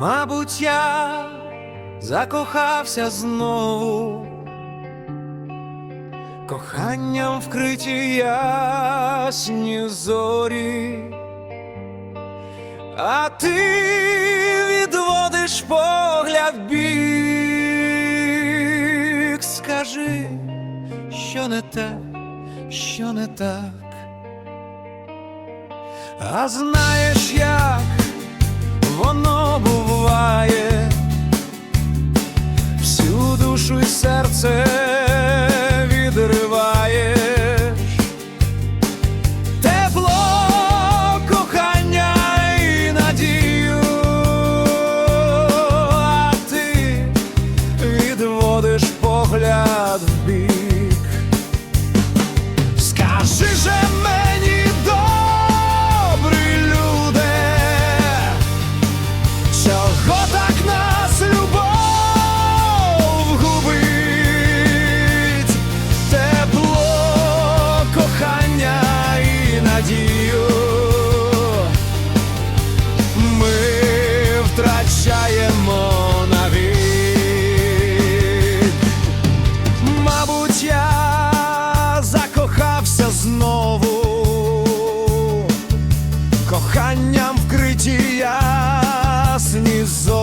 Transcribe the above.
Мабуть, я закохався знову, коханням вкриті ясні зорі, а ти відводиш погляд в бік. Скажи, що не те, що не так. А знаєш як воно душу серце ясні